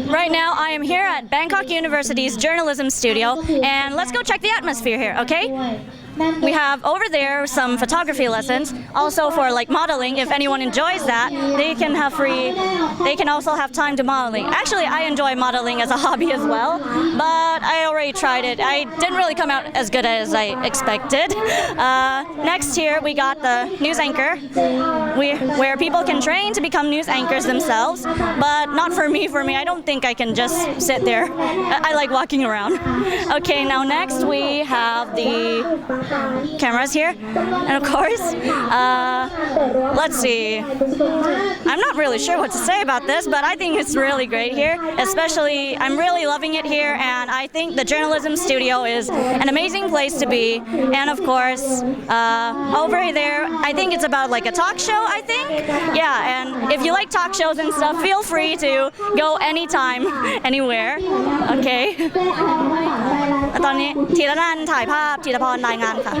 Right now, I am here at Bangkok University's journalism studio, and let's go check the atmosphere here, okay? We have over there some photography lessons, also for like modeling. If anyone enjoys that, they can have free. They can also have time to modeling. Actually, I enjoy modeling as a hobby as well, but I already tried it. I didn't really come out as good as I expected. Uh, next here, we got the news anchor, we, where people can train to become news anchors themselves, but not for me. For me, I don't think I can just sit there. I, I like walking around. Okay, now next we have the cameras here. And of course, uh, let's see. I'm not really sure what to say about this, but I think it's really great here. Especially, I'm really loving it here, and I think the journalism studio is an amazing place to be. And of course, uh, over there, I think it's about like a talk show, I think. Yeah, and if you like talk shows and stuff, feel free to go anytime, anywhere. Okay. ตอนนี้ธีรนันท์ถ่ายภาพธีรพรรายงานค่ะ